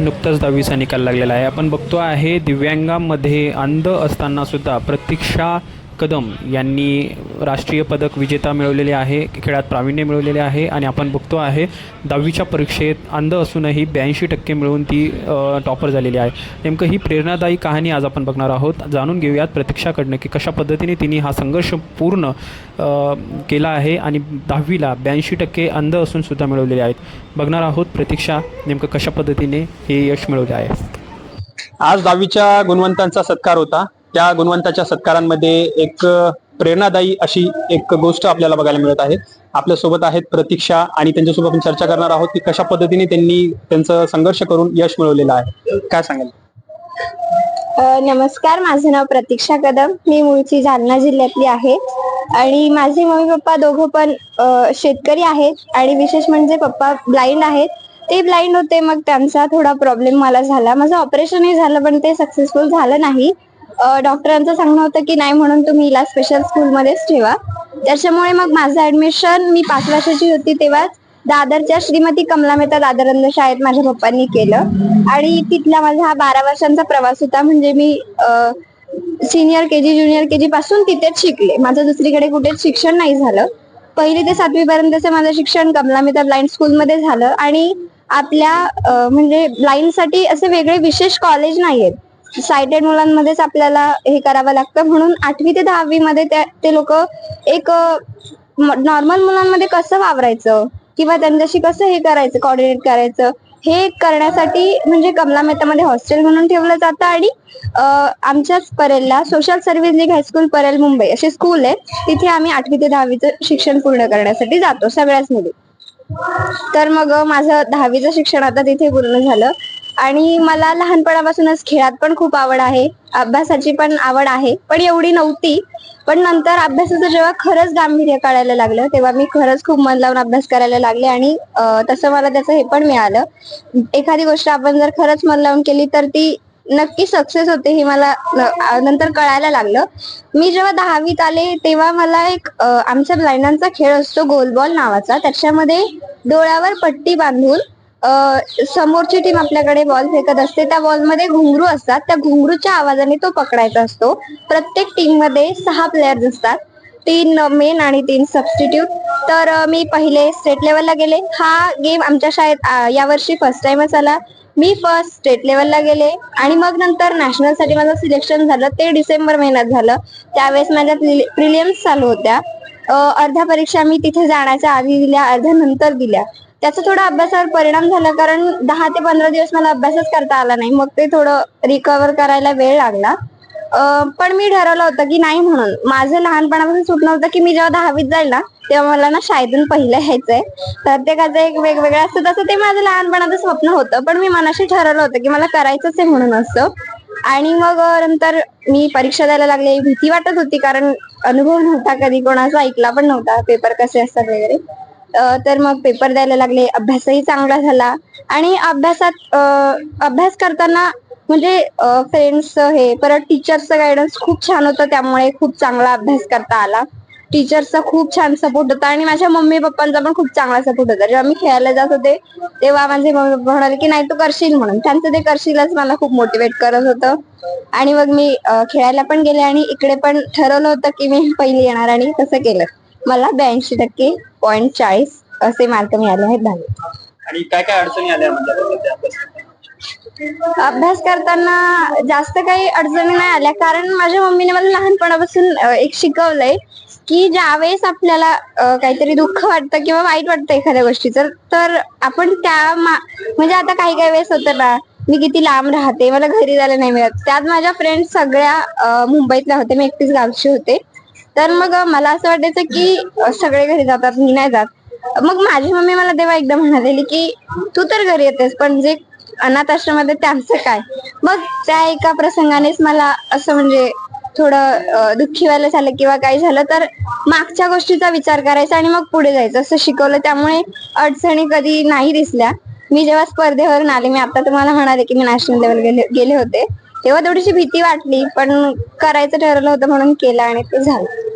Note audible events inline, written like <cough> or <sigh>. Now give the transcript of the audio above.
नुकताच दहावीचा निकाल लागलेला आहे. आपण बघतो आहे दिव्यांगामध्ये अंध असतानासुद्धा प्रतीक्षा कदम यांनी राष्ट्रीय पदक विजेता मिळवलेले आहे खेळात प्रावीण्य मिळवलेले आहे आणि आपण बघतो आहे दहावीच्या परीक्षेत अंध असूनही ब्याऐंशी टक्के मिळवून ती टॉपर झालेली आहे. नेमकं ही प्रेरणादायी कहाणी आज आपण बघणार आहोत. जाणून घेऊयात प्रतीक्षाकडनं की कशा पद्धतीने तिने हा संघर्ष पूर्ण केला आहे आणि दहावीला ब्याऐंशी टक्के अंध असून सुद्धा मिळवलेले आहेत. बघणार आहोत प्रतीक्षा नेमकं कशा पद्धतीने हे यश मिळवले आहे? आज दहावीच्या गुणवंतांचा सत्कार होता. त्या गुणवंताच्या सत्कारांमध्ये एक प्रेरणादायी अशी एक गोष्ट आपल्याला बघायला मिळत आहे. आपल्यासोबत आहेत प्रतीक्षा आणि त्यांच्यासोबत आपण चर्चा करणार आहोत की कशा पद्धतीने त्यांनी त्यांचं संघर्ष करून यश मिळवलेलं आहे. काय सांगाल? नमस्कार माझं नाव प्रतीक्षा कदम. मी मूळची जालना जिल्ह्यातली आहे. आणि माझे मम्मी पप्पा दोघं पण शेतकरी आहेत आणि विशेष म्हणजे पप्पा ब्लाइंड आहेत. ते ब्लाइंड होते मग त्यांचा थोडा प्रॉब्लेम मला झाला. माझं ऑपरेशनही झालं पण ते सक्सेसफुल झालं नाही. डॉक्टरांचं सांगणं होतं की नाही म्हणून तुम्ही हिला स्पेशल स्कूलमध्येच ठेवा. त्याच्यामुळे मग माझं ऍडमिशन मी पाच वर्षाची होती तेव्हाच दादरच्या श्रीमती कमला मेहता दादर शाळेत माझ्या पप्पांनी केलं. आणि तिथला माझा हा बारा वर्षांचा प्रवास होता. म्हणजे मी senior K G junior K जी पासून तिथेच शिकले. माझं दुसरीकडे कुठेच शिक्षण नाही झालं. पहिली ते सातवी पर्यंतचं माझं शिक्षण कमला मेहता ब्लाइंड स्कूलमध्ये झालं. आणि आपल्या म्हणजे ब्लाइंडसाठी असे वेगळे विशेष कॉलेज नाही आहेत सायटेड मुलांमध्येच आपल्याला हे करावं लागतं. म्हणून आठवी ते दहावी मध्ये ते लोक एक नॉर्मल मुलांमध्ये कसं वावरायचं? किंवा त्यांच्याशी कसं हे करायचं? कॉर्डिनेट करायचं? हे करण्यासाठी म्हणजे कमला मेहतामध्ये हॉस्टेल म्हणून ठेवलं जातं आणि आमच्याच परेलला Social Service League High School Parel Mumbai असे स्कूल आहे. तिथे आम्ही आठवी ते दहावीचं शिक्षण पूर्ण करण्यासाठी जातो सगळ्याच मुली. तर मग माझं दहावीचं शिक्षण आता तिथे पूर्ण झालं. आणि मला लहानपणापासूनच खेळात पण खूप आवड आहे. अभ्यासाची पण आवड आहे. पण एवढी नव्हती. पण नंतर अभ्यासाचं जेव्हा खरंच गांभीर्य कळायला लागलं तेव्हा मी खरंच खूप मन लावून अभ्यास करायला लागले आणि तसं मला त्याचं हे पण मिळालं. एखादी गोष्ट आपण जर खरंच मन लावून केली तर ती नक्की सक्सेस होते हे मला नंतर कळायला लागलं. मी जेव्हा दहावीत आले तेव्हा मला एक आमच्या ब्लाइंडांचा खेळ असतो गोलबॉल नावाचा. त्याच्यामध्ये डोळ्यावर पट्टी बांधून समोरची टीम आपल्याकडे बॉल फेकत असते. त्या बॉलमध्ये घुंगरू असतात. त्या घुंगरूच्या आवाजाने तो पकडायचा असतो. प्रत्येक टीममध्ये सहा प्लेयर्स असतात. तीन मेन आणि तीन सबस्टिट्यूट तर मी पहिले स्टेट लेवलला गेले. हा गेम आमच्या शाळेत यावर्षी फर्स्ट टाइमच आला. मी फर्स्ट स्टेट लेवलला गेले. आणि मग नंतर नॅशनलसाठी माझं सिलेक्शन झालं. ते डिसेंबर महिन्यात झालं. त्यावेळेस माझ्या प्रिलियम्स चालू होत्या. अर्ध्या परीक्षा मी तिथे जाण्याच्या आधी दिल्या अर्ध्या नंतर दिल्या. त्याचा थोडा अभ्यासावर परिणाम झाला कारण दहा ते पंधरा दिवस मला अभ्यासच करता आला नाही. मग ते थोडं रिकवर करायला वेळ लागला. पण मी ठरवलं होतं की नाही म्हणून. माझं लहानपणापासून स्वप्न होतं की मी जेव्हा दहावीत जाईल ना तेव्हा मला ना शाळेतून पहिलं यायचंय. प्रत्येकाचं एक वेगवेगळं असतं. तसं ते माझं लहानपणाचं स्वप्न होतं. पण मी मनाशी ठरवलं होतं की मला करायचंच आहे म्हणून असं. आणि मग नंतर मी परीक्षा द्यायला लागले. भीती वाटत होती कारण अनुभव नव्हता कधी कोणाचा ऐकला पण नव्हता. पेपर कसे असतात वगैरे. तर मग पेपर द्यायला लागले. अभ्यासही चांगला झाला. आणि अभ्यासात अभ्यास करताना म्हणजे फ्रेंड्स हे परत टीचर्सचं गायडन्स खूप छान होतं. त्यामुळे खूप चांगला अभ्यास करता आला. टीचर्सचा खूप छान सपोर्ट होता. आणि माझ्या मम्मी पप्पांचा पण खूप चांगला सपोर्ट होता. जेव्हा मी खेळायला जात होते तेव्हा माझे मम्मी पप्पा म्हणाले की नाही तू करशील म्हणून. त्यांचं ते करशीलच मला खूप मोटिवेट करत होतं. आणि मग मी खेळायला पण गेले आणि इकडे पण ठरवलं होतं की मी <laughs> पहिली येणार आणि तसं केलं. मला ब्याऐंशी टक्के पॉईंट चाळीस असे मार्क मिळाले आहेत दहावीत. आणि काय काय अडचणी आल्या म्हणजे अभ्यास करताना? जास्त काही अडचणी नाही आल्या. कारण माझ्या मम्मीने मला लहानपणापासून एक शिकवलंय की ज्यावेळेस आपल्याला काहीतरी दुःख वाटतं किंवा वाईट वाटतं एखाद्या गोष्टीचं तर आपण त्या म्हणजे आता काही काही वेळेस होतं ना मी किती लांब राहते मला घरी जायला नाही मिळत. त्यात माझ्या फ्रेंड्स सगळ्या मुंबईतल्या होते मी एकटीच गावची होते. तर मग मला असं वाटायचं की सगळे घरी जातात मी नाही जात. मग माझी मम्मी मला तेव्हा एकदा म्हणालेली की तू तर घरी येतेस पण जे अनाथ आश्रमात त्यांचं काय? मग त्या एका प्रसंगानेच मला असं म्हणजे थोडं दुःखी व्हायला झालं किंवा काही झालं तर मागच्या गोष्टीचा विचार करायचा आणि मग पुढे जायचं. असं शिकवलं. त्यामुळे अडचणी कधी नाही दिसल्या. मी जेव्हा स्पर्धेवरून आले मी आता तुम्हाला म्हणाले की मी नॅशनल लेवल गेले गेले होते. तेव्हा थोडीशी भीती वाटली पण करायचं ठरवलं होतं म्हणून केलं आणि ते झालं.